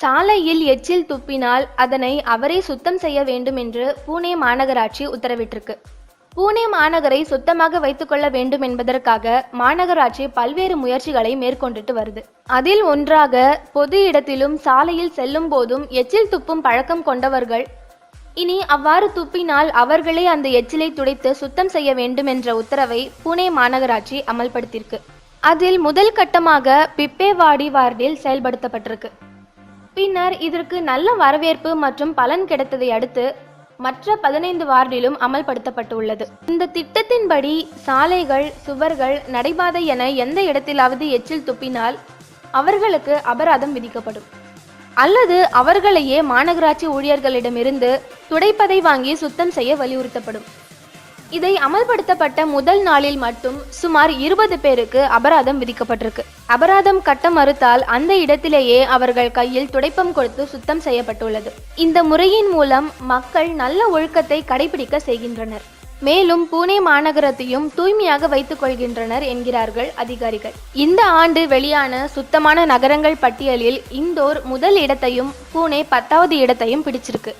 சாலையில் எச்சில் துப்பினால் அதனை அவரே சுத்தம் செய்ய வேண்டும் என்று பூனே மாநகராட்சி உத்தரவிட்டிருக்கு. பூனே மாநகரை சுத்தமாக வைத்துக்கொள்ள வேண்டும் என்பதற்காக மாநகராட்சி பல்வேறு முயற்சிகளை மேற்கொண்டுட்டு வருது. அதில் ஒன்றாக பொது இடத்திலும் சாலையில் செல்லும் போதும் எச்சில் துப்பும் பழக்கம் கொண்டவர்கள் இனி அவ்வாறு துப்பினால் அவர்களே அந்த எச்சிலை துடைத்து சுத்தம் செய்ய வேண்டும் என்ற உத்தரவை புனே மாநகராட்சி அமல்படுத்தியிருக்கு. அதில் முதல் கட்டமாக பிப்பேவாடி வார்டில் செயல்படுத்தப்பட்டிருக்கு. பின்னர் இதற்கு நல்ல வரவேற்பு மற்றும் பலன் கிடைத்ததை அடுத்து மற்ற பதினைந்து வார்டிலும் அமல்படுத்தப்பட்டுள்ளது. இந்த திட்டத்தின்படி சாலைகள் சுவர்கள் நடைபாதை என எந்த இடத்திலாவது எச்சில் துப்பினால் அவர்களுக்கு அபராதம் விதிக்கப்படும். அல்லது அவர்களையே மாநகராட்சி ஊழியர்களிடமிருந்து துடைப்பதை வாங்கி சுத்தம் செய்ய வலியுறுத்தப்படும். இதை அமல்படுத்தப்பட்ட முதல் நாளில் மட்டும் சுமார் இருபது பேருக்கு அபராதம் விதிக்கப்பட்டிருக்கு. அபராதம் கட்ட மறுத்தால் அந்த இடத்திலேயே அவர்கள் கையில் துடைப்பம் கொடுத்து சுத்தம் செய்யப்பட்டுள்ளது. இந்த முறையின் மூலம் மக்கள் நல்ல ஒழுக்கத்தை கடைபிடிக்க செய்கின்றனர். மேலும் பூனே மாநகரத்தையும் தூய்மையாக வைத்துக் கொள்கின்றனர் என்கிறார்கள் அதிகாரிகள். இந்த ஆண்டு வெளியான சுத்தமான நகரங்கள் பட்டியலில் இந்தோர் முதல் இடத்தையும் பூனே பத்தாவது இடத்தையும் பிடிச்சிருக்கு.